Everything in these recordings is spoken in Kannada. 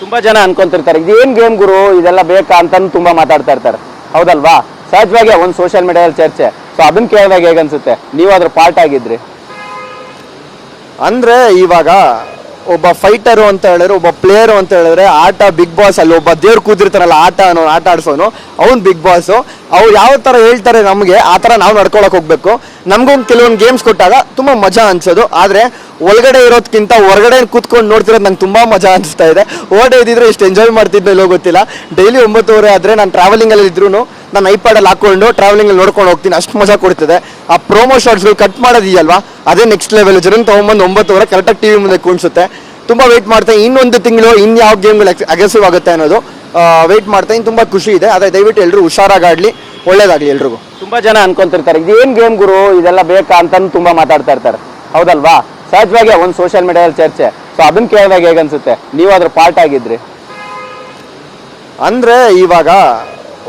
ತುಂಬಾ ಜನ ಅನ್ಕೊಂತಿರ್ತಾರೆ, ಇದೇನ್ ಗೇಮ್ ಗುರು, ಇದೆಲ್ಲ ಬೇಕಾ ಅಂತ ತುಂಬಾ ಮಾತಾಡ್ತಾ ಇರ್ತಾರೆ. ಹೌದಲ್ವಾ? ಸಹಜವಾಗಿ ಒಂದು ಸೋಷಿಯಲ್ ಮೀಡಿಯಾದಲ್ಲಿ ಚರ್ಚೆ. ಸೊ ಅದನ್ನ ಕೇಳಿದಾಗ ಹೇಗನ್ಸುತ್ತೆ ನೀವು ಅದ್ರ ಪಾರ್ಟ್ ಆಗಿದ್ರಿ. ಅಂದ್ರೆ ಇವಾಗ ಒಬ್ಬ ಫೈಟರು ಅಂತ ಹೇಳಿದ್ರೆ, ಒಬ್ಬ ಪ್ಲೇಯರು ಅಂತ ಹೇಳಿದ್ರೆ, ಆಟ ಬಿಗ್ ಬಾಸ್ ಅಲ್ಲಿ ಒಬ್ಬ ದೇವ್ರು ಕೂದಿರ್ತಾರಲ್ಲ ಆಟ ಅನ್ನೋ, ಆಟ ಆಡ್ಸೋನು, ಅವ್ನು ಬಿಗ್ ಬಾಸ್ ಅವ್ರು ಯಾವ ತರ ಹೇಳ್ತಾರೆ ನಮಗೆ, ಆ ತರ ನಾವು ನಡ್ಕೊಳಕ್ ಹೋಗ್ಬೇಕು. ನಮ್ಗೊಂದು ಕೆಲವೊಂದು ಗೇಮ್ಸ್ ಕೊಟ್ಟಾಗ ತುಂಬಾ ಮಜಾ ಅನ್ಸೋದು. ಆದ್ರೆ ಒಳಗಡೆ ಇರೋದಕ್ಕಿಂತ ಹೊರಗಡೆ ಕೂತ್ಕೊಂಡು ನೋಡ್ತಿರೋದು ನಂಗೆ ತುಂಬಾ ಮಜಾ ಅನಿಸ್ತಾ ಇದೆ. ಓಡೇ ಇದ್ದಿದ್ರೆ ಇಷ್ಟು ಎಂಜಾಯ್ ಮಾಡ್ತಿದ್ದೆ ಇಲ್ಲೋ ಗೊತ್ತಿಲ್ಲ. ಡೈಲಿ ಒಂಬತ್ತುವರೆ ಆದ್ರೆ ನಾನು ಟ್ರಾವೆಲಿಂಗ್ ಅಲ್ಲಿ ಇದ್ರು ನಾನು ಐಪ್ಯಾಡಲ್ಲಿ ಹಾಕೊಂಡು ಟ್ರಾವೆಲಿಂಗ್ ಅಲ್ಲಿ ನೋಡ್ಕೊಂಡು ಹೋಗ್ತೀನಿ. ಅಷ್ಟು ಮಜಾ ಕೊಡ್ತಿದೆ. ಆ ಪ್ರೋಮೋ ಶಾರ್ಟ್ಸ್ಗಳು ಕಟ್ ಮಾಡೋದಿದೆಯಲ್ವಾ? ಅದೇ ನೆಕ್ಸ್ಟ್ ಲೆವೆಲ್ ಜನ ತಗೊಂಬಂದು ಒಂಬತ್ತುವರೆ ಕರೆಕ್ಟಾಗಿ ಟಿವಿ ಮುಂದೆ ಕೂಣಿಸುತ್ತೆ ತುಂಬಾ ವೆಯ್ಟ್ ಮಾಡ್ತಾ ಇನ್ನೊಂದು ತಿಂಗಳು, ಇನ್ ಯಾವ ಗೇಮ್ಗಳು ಅಗ್ರೆಸಿವ್ ಆಗುತ್ತೆ ಅನ್ನೋದು ವೆಯ್ಟ್ ಮಾಡ್ತಾ ಇನ್ನು ತುಂಬಾ ಖುಷಿ ಇದೆ. ಅದೇ ದಯವಿಟ್ಟು ಎಲ್ಲರೂ ಹುಷಾರಾಗಾಡ್ಲಿ ಒಳ್ಳೇದಾಗಲಿ ಎಲ್ರಿಗೂ. ತುಂಬಾ ಜನ ಅನ್ಕೊಂತಿರ್ತಾರೆ, ಇದೇನ್ ಗೇಮ್ ಗುರು? ಇದೆಲ್ಲ ಬೇಕಾ ಅಂತ ತುಂಬಾ ಮಾತಾಡ್ತಾ ಇರ್ತಾರೆ. ಹೌದಲ್ವಾ? ಸಹಜವಾಗಿ ಒಂದು ಸೋಷಿಯಲ್ ಮೀಡಿಯಾದಲ್ಲಿ ಚರ್ಚೆ. ಸೊ ಅದನ್ನ ಕೇಳಿದಾಗ ಹೇಗನ್ಸುತ್ತೆ? ನೀವು ಅದ್ರ ಪಾರ್ಟ್ ಆಗಿದ್ರಿ. ಅಂದ್ರೆ ಇವಾಗ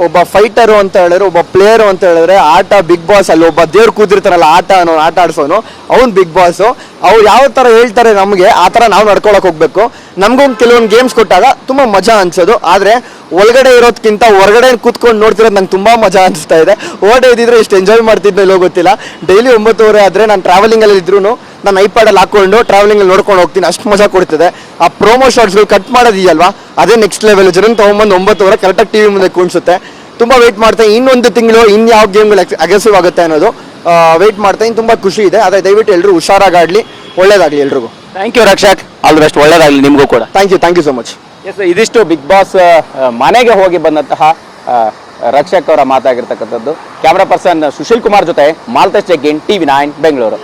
ಒಬ್ಬ ಫೈಟರು ಅಂತ ಹೇಳಿದ್ರೆ, ಒಬ್ಬ ಪ್ಲೇಯರು ಅಂತ ಹೇಳಿದ್ರೆ, ಆಟ ಬಿಗ್ ಬಾಸ್ ಅಲ್ಲಿ ಒಬ್ಬ ದೇವ್ರು ಕೂದಿರ್ತಾರಲ್ಲ ಆಟ ಅನ್ನೋ, ಆಟ ಆಡ್ಸೋನು, ಅವ್ನು ಬಿಗ್ ಬಾಸು ಅವ್ರು ಯಾವ ತರ ಹೇಳ್ತಾರೆ ನಮಗೆ, ಆ ತರ ನಾವು ನಡ್ಕೊಳಕ್ ಹೋಗ್ಬೇಕು. ನಮಗೂ ಕೆಲವೊಂದು ಗೇಮ್ಸ್ ಕೊಟ್ಟಾಗ ತುಂಬಾ ಮಜಾ ಅನ್ಸೋದು. ಆದ್ರೆ, ಒಳಗಡೆ ಇರೋದ್ಕಿಂತ ಹೊರಗಡೆ ಕೂತ್ಕೊಂಡು ನೋಡ್ತಿರೋದು ನಂಗೆ ತುಂಬಾ ಮಜಾ ಅನಿಸ್ತಾ ಇದೆ. ಓಡೇ ಇದ್ದಿದ್ರೆ ಇಷ್ಟು ಎಂಜಾಯ್ ಮಾಡ್ತಿದ್ದೆ ಇಲ್ಲೋ ಗೊತ್ತಿಲ್ಲ. ಡೈಲಿ ಒಂಬತ್ತುವರೆ ಆದ್ರೆ ನಾನು ಟ್ರಾವೆಲಿಂಗ್ ಅಲ್ಲಿ ಇದ್ರು ನಾನು ಐಪ್ಯಾಡಲ್ಲಿ ಹಾಕೊಂಡು ಟ್ರಾವೆಲಿಂಗ್ ಅಲ್ಲಿ ನೋಡ್ಕೊಂಡು ಹೋಗ್ತೀನಿ. ಅಷ್ಟು ಮಜಾ ಕೊಡ್ತಿದೆ. ಆ ಪ್ರೊಮೋ ಶಾರ್ಟ್ಸ್ಗಳು ಕಟ್ ಮಾಡೋದಿದೆಯಲ್ವಾ ಅದೇ ನೆಕ್ಸ್ಟ್ ಲೆವೆಲ್ ಜನ ತಗೊಂಬಂದು ಒಂಬತ್ತುವರೆ ಕರೆಕ್ಟಾಗಿ ಟಿವಿ ಮುಂದೆ ಕೂಣಿಸುತ್ತೆ ತುಂಬಾ ವೆಯ್ಟ್ ಮಾಡ್ತಾ ಇನ್ನೊಂದು ತಿಂಗಳು ಇನ್ಯಾವ ಗೇಮ್ಗಳು ಅಗ್ರೆಸಿವ್ ಆಗುತ್ತೆ ಅನ್ನೋದು ವೆಯ್ಟ್ ಮಾಡ್ತಾ ಇನ್ನು ತುಂಬಾ ಖುಷಿ ಇದೆ. ಅದೇ ದಯವಿಟ್ಟು ಎಲ್ಲರೂ ಹುಷಾರಾಗಾಡ್ಲಿ ಒಳ್ಳೇದಾಗ್ಲಿ ಎಲ್ರಿಗೂ. Thank you Rakshak. All the best ಒಳ್ಳೇದಾಗಲಿ ನಿಮಗೂ ಕೂಡ. Thank you thank you so much yes ಇದಿಷ್ಟು ಬಿಗ್ ಬಾಸ್ ಮನೆಗೆ ಹೋಗಿ ಬಂದಂತಹ ರಕ್ಷಕ್ ಅವರ ಮಾತಾಗಿರ್ತಕ್ಕಂಥದ್ದು. ಕ್ಯಾಮ್ರಾ ಪರ್ಸನ್ ಸುಶೀಲ್ ಕುಮಾರ್ ಜೊತೆ ಮಾಲ್ತೇಶ್ ಜಗ್ಗಿನ್ ಟಿವಿ ನೈನ್ ಬೆಂಗಳೂರು